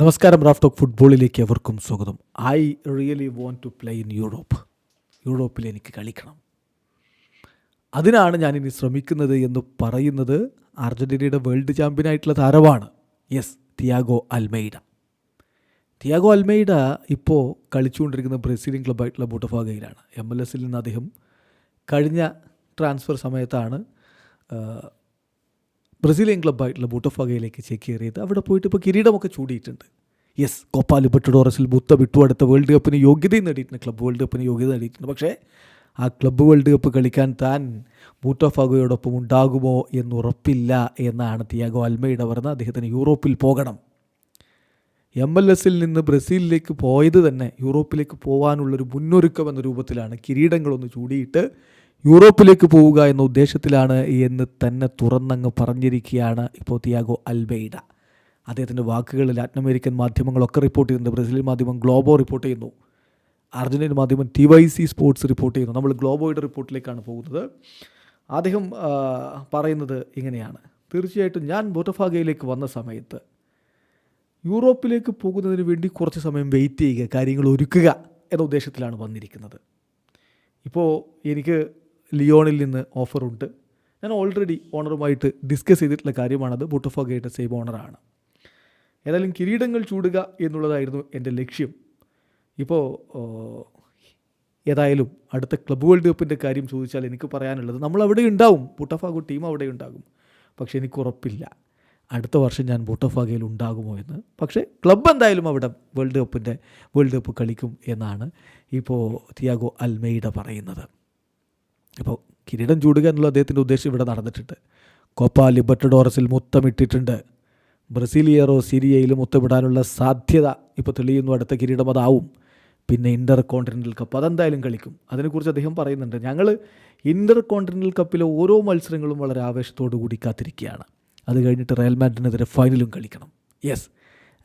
നമസ്കാരം Raf talk ഫുട്ബോളിലേക്ക് അവർക്കും സ്വാഗതം. I really want to play in Europe യൂറോപ്പിൽ എനിക്ക് കളിക്കണം. അതിനാണ് ഞാൻ ഇനി ശ്രമിക്കുന്നത് എന്ന് പറയുന്നത് അർജന്റീനയുടെ വേൾഡ് ചാമ്പ്യനായിട്ടുള്ള താരമാണ്. Yes Thiago Almada Thiago Almada ഇപ്പോൾ കളിച്ചുകൊണ്ടിരിക്കുന്ന ബ്രസീലിയൻ ക്ലബ്ബായിട്ടുള്ള ബോട്ടഫാഗയിലാണ്. എം എൽ എസിൽ നിന്ന് അദ്ദേഹം കഴിഞ്ഞ ട്രാൻസ്ഫർ സമയത്താണ് ബ്രസീലിയൻ ക്ലബ്ബായിട്ടുള്ള ബൂട്ടഫാഗയിലേക്ക് ചേക്കേറിയത് അവിടെ പോയിട്ട് ഇപ്പോൾ കിരീടമൊക്കെ ചൂടിയിട്ടുണ്ട്. യെസ് കോപ്പ ലിബർട്ടഡോറസിൽ ബുത്ത വിട്ടു അടുത്ത വേൾഡ് കപ്പിന് യോഗ്യതയും നേടിയിട്ടുണ്ട്. ക്ലബ്ബ് വേൾഡ് കപ്പിന് യോഗ്യത നേടിയിട്ടുണ്ട്. പക്ഷേ ആ ക്ലബ്ബ് വേൾഡ് കപ്പ് കളിക്കാൻ താൻ ബൂട്ടോഫാഗോയോടൊപ്പം ഉണ്ടാകുമോ എന്ന് ഉറപ്പില്ല എന്നാണ് തിയാഗോ അൽമയുടെ പറയുന്നത് അദ്ദേഹത്തിന് യൂറോപ്പിൽ പോകണം. എം എൽ എസിൽ നിന്ന് ബ്രസീലിലേക്ക് പോയത് തന്നെ യൂറോപ്പിലേക്ക് പോകാനുള്ളൊരു മുന്നൊരുക്കം എന്ന രൂപത്തിലാണ് കിരീടങ്ങളൊന്ന് ചൂടിയിട്ട് യൂറോപ്പിലേക്ക് പോവുക എന്ന ഉദ്ദേശത്തിലാണ് എന്ന് തന്നെ തുറന്നങ്ങ് പറഞ്ഞിരിക്കുകയാണ് ഇപ്പോൾ തിയാഗോ അൽബെയ്ഡ. അദ്ദേഹത്തിന്റെ വാക്കുകൾ ലാറ്റിൻ അമേരിക്കൻ മാധ്യമങ്ങളൊക്കെ റിപ്പോർട്ട് ചെയ്യുന്നുണ്ട്. ബ്രസീലിയൻ മാധ്യമം ഗ്ലോബോ റിപ്പോർട്ട് ചെയ്യുന്നു. അർജന്റീൻ മാധ്യമം T Y C sports report ചെയ്യുന്നു. നമ്മൾ ഗ്ലോബോയുടെ റിപ്പോർട്ടിലേക്കാണ് പോകുന്നത്. അദ്ദേഹം പറയുന്നത് ഇങ്ങനെയാണ്. തീർച്ചയായിട്ടും ഞാൻ ബോട്ടഫാഗയിലേക്ക് വന്ന സമയത്ത് യൂറോപ്പിലേക്ക് പോകുന്നതിന് വേണ്ടി കുറച്ച് സമയം വെയിറ്റ് ചെയ്യുക കാര്യങ്ങൾ ഒരുക്കുക എന്ന ഉദ്ദേശത്തിലാണ് വന്നിരിക്കുന്നത്. ഇപ്പോൾ എനിക്ക് ലിയോണിൽ നിന്ന് ഓഫറുണ്ട്. ഞാൻ ഓൾറെഡി ഓണറുമായിട്ട് ഡിസ്കസ് ചെയ്തിട്ടുള്ള കാര്യമാണത്. ബുട്ടഫോഗയുടെ സെയിം ഓണറാണ് ഏതായാലും കിരീടങ്ങൾ ചൂടുക എന്നുള്ളതായിരുന്നു എന്റെ ലക്ഷ്യം. ഇപ്പോൾ ഏതായാലും അടുത്ത ക്ലബ് വേൾഡ് കപ്പിന്റെ കാര്യം ചോദിച്ചാൽ എനിക്ക് പറയാനുള്ളത് നമ്മൾ അവിടെ ഉണ്ടാവും. ബുട്ടഫാഗോ ടീം അവിടെ ഉണ്ടാകും. പക്ഷെ എനിക്ക് ഉറപ്പില്ല. അടുത്ത വർഷം ഞാൻ ബുട്ടഫാഗയിൽ ഉണ്ടാകുമോ എന്ന്. പക്ഷേ ക്ലബ്ബ് എന്തായാലും അവിടെ വേൾഡ് കപ്പിന്റെ വേൾഡ് കപ്പ് കളിക്കും എന്നാണ് ഇപ്പോൾ തിയാഗോ അൽമൈഡ പറയുന്നത്. അപ്പോൾ കിരീടം ചൂടുക എന്നുള്ള അദ്ദേഹത്തിന്റെ ഉദ്ദേശം ഇവിടെ നടന്നിട്ടുണ്ട്. കോപ്പ ലിബർട്ടഡോറസിൽ മുത്തമിട്ടിട്ടുണ്ട്. ബ്രസീലിയറോ സിരിയയിലും മുത്തമിടാനുള്ള സാധ്യത ഇപ്പോൾ തെളിയുന്നു. അടുത്ത കിരീടം അതാവും. പിന്നെ ഇന്റർ കോണ്ടിനെന്റൽ കപ്പ് അതെന്തായാലും കളിക്കും. അതിനെക്കുറിച്ച് അദ്ദേഹം പറയുന്നുണ്ട്. ഞങ്ങൾ ഇന്റർ കോണ്ടിനെന്റൽ കപ്പിലെ ഓരോ മത്സരങ്ങളും വളരെ ആവേശത്തോടു കൂടി കാത്തിരിക്കുകയാണ്. അത് കഴിഞ്ഞിട്ട് റയൽ മാഡ്രിനെതിരെ ഫൈനലും കളിക്കണം. യെസ്.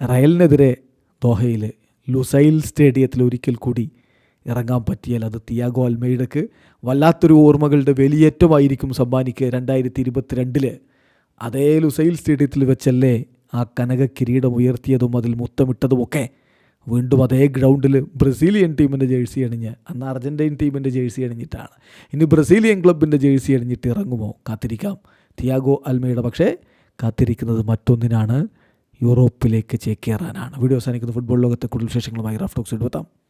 റയലിനെതിരെ ദോഹയിൽ ലുസൈൽ സ്റ്റേഡിയത്തിൽ ഒരിക്കൽ കൂടി ഇറങ്ങാൻ പറ്റിയാൽ അത് തിയാഗോ അൽമൈഡക്ക് വല്ലാത്തൊരു ഓർമ്മകളുടെ വലിയേറ്റമായിരിക്കും സമ്മാനിക്കുക രണ്ടായിരത്തി ഇരുപത്തിരണ്ടിൽ അതേ ലുസൈൽ സ്റ്റേഡിയത്തിൽ വെച്ചല്ലേ ആ കനക കിരീടം ഉയർത്തിയതും അതിൽ മുത്തമിട്ടതുമൊക്കെ. വീണ്ടും അതേ ഗ്രൗണ്ടിൽ ബ്രസീലിയൻ ടീമിന്റെ ജേഴ്സി അണിഞ്ഞ് അന്ന് അർജന്റീൻ ടീമിന്റെ ജേഴ്സി അണിഞ്ഞിട്ടാണ്. ഇനി ബ്രസീലിയൻ ക്ലബിന്റെ ജേഴ്സി അണിഞ്ഞിട്ട് ഇറങ്ങുമോ? കാത്തിരിക്കാം. തിയാഗോ അൽമയുടെ പക്ഷേ കാത്തിരിക്കുന്നത് മറ്റൊന്നിനാണ്. യൂറോപ്പിലേക്ക് ചേക്കേറാനാണ്. വീഡിയോ അവസാനിക്കുന്ന. ഫുട്ബോൾ ലോകത്തെ കൂടുതൽ വിശേഷങ്ങളുമായി റഫ് ടോക്സ് എടുത്താം